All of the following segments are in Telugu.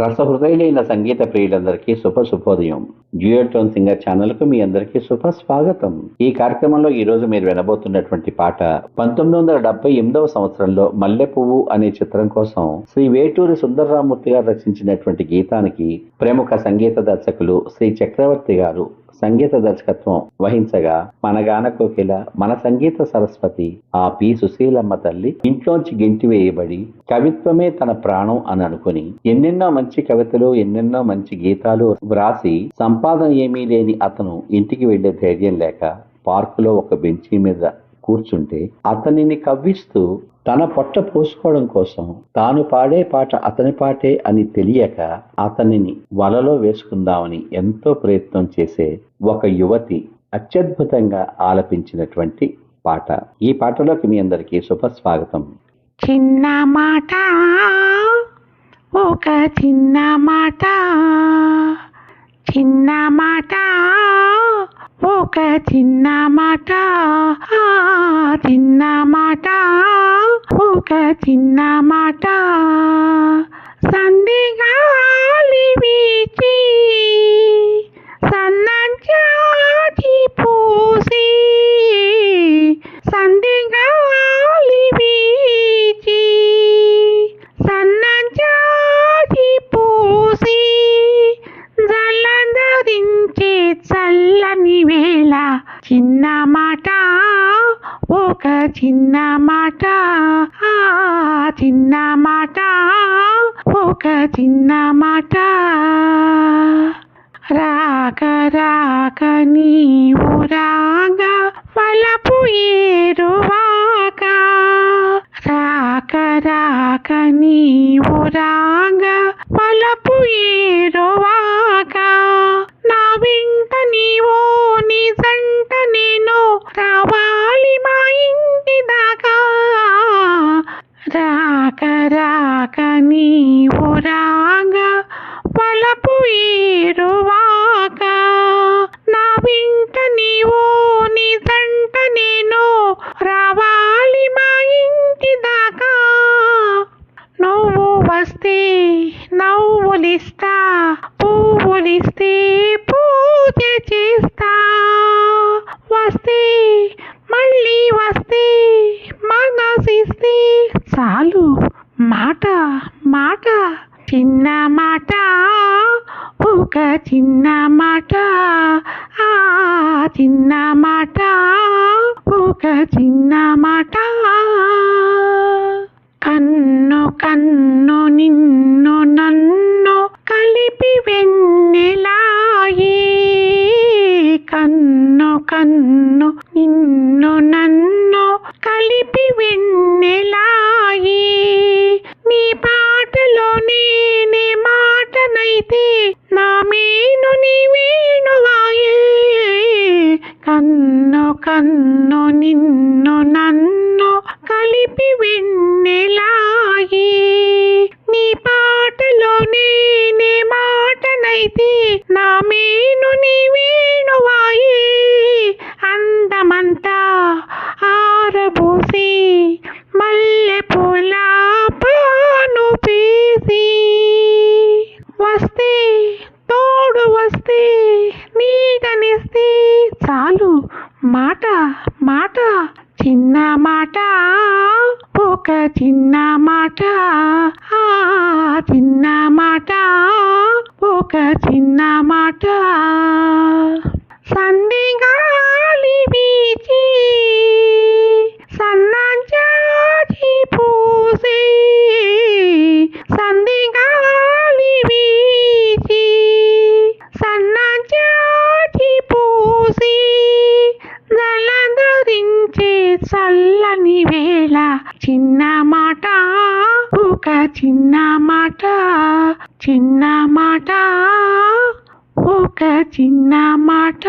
రసహృదయులైన సంగీత ప్రియులందరికీ శుభ శుభోదయం. జియోటోన్ సింగర్ ఛానల్కు మీ అందరికీ శుభ స్వాగతం. ఈ కార్యక్రమంలో ఈ రోజు మీరు వినబోతున్నటువంటి పాట పంతొమ్మిది వందల డెబ్బై ఎనిమిదవ సంవత్సరంలో మల్లె పువ్వు అనే చిత్రం కోసం శ్రీ వేటూరి సుందరరామూర్తి గారు రచించినటువంటి గీతానికి ప్రముఖ సంగీత దర్శకులు శ్రీ చక్రవర్తి గారు సంగీత దర్శకత్వం వహించగా మన గాన కోకిల మన సంగీత సరస్వతి ఆ పి. సుశీలమ్మ తల్లి ఇంట్లోంచి గెంటి వేయబడి కవిత్వమే తన ప్రాణం అని అనుకుని ఎన్నెన్నో మంచి కవితలు ఎన్నెన్నో మంచి గీతాలు వ్రాసి సంపాదన ఏమీ లేని అతను ఇంటికి వెళ్ళే ధైర్యం లేక పార్కులో ఒక బెంచీ మీద కూర్చుంటే అతనిని కవ్విస్తూ తన పొట్ట పోసుకోవడం కోసం తాను పాడే పాట అతని పాటే అని తెలియక అతనిని వలలో వేసుకుందామని ఎంతో ప్రయత్నం చేసే ఒక యువతి అత్యద్భుతంగా ఆలపించినటువంటి పాట. ఈ పాటలోకి మీ అందరికీ శుభ స్వాగతం చిన్న మాట ఒక చిన్న మాట చిన్న మాట. ఒక చిన్న మాట ఆ చిన్న మాట ఒక చిన్న మాట. సంధిగాలి వీచి సన్నజాజి పూసి సంధిగాలి వీచి సన్నజాజి పూసి జలంధరించే చల్లని చిన్న మాట ఒక చిన్న మాట ఆ చిన్న మాట ఒక చిన్న మాట రాక రాక నీవు రాగ వలపు ఏరువాక. రాక రాక నీవు రాగ వలపు ఏరువాక. వస్తే నవ్వులిస్తా పువ్వులిస్తే పూజ చేస్తా. వస్తే మళ్ళీ వస్తే మనసిస్తే. చాలు మాట మాట చిన్న మాట ఒక చిన్న మాట ఆ చిన్న మాట ఒక చిన్న మాట. కన్ను కన్ను నిన్ను నన్ను కలిపి వెన్నెలాయే? కన్ను కన్ను నిన్ను నన్ను కలిపి వెన్నెలాయే? నీ పాటలో నీ మాటనైతే నా మేను నీ వేణువాయే కన్ను కన్ను నా మేను నీ అందమంతా ఆరబూసి మల్లె పూల పాను పీసి. వస్తే తోడు వస్తే నీడనిస్తే చాలు మాట మాట చిన్న మాట ఒక చిన్న మాట ఆ చిన్న మాట. ఒక చిన్న మాట. సంధిగాలి వీచి సన్నజాజి పూసి సంధిగాలి వీచి సన్నజాజి పూసి జలధరించే చల్లని వేళ చిన్న మాట ఒక చిన్న మాట. చిన్న మాట ఒక చిన్న మాట.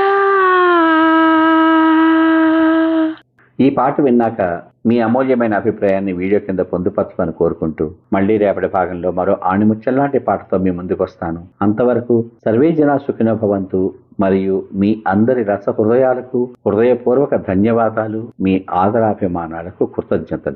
ఈ పాట విన్నాక మీ అమూల్యమైన అభిప్రాయాన్ని వీడియో కింద పొందుపరచమని కోరుకుంటూ మళ్ళీ రేపటి భాగంలో మరో ఆణిముచ్చల్లాంటి పాటతో మీ ముందుకు వస్తాను. అంతవరకు సర్వే జనా సుఖినోభవంతు మరియు మీ అందరి రస హృదయాలకు హృదయపూర్వక ధన్యవాదాలు మీ ఆదరాభిమానాలకు కృతజ్ఞతలు.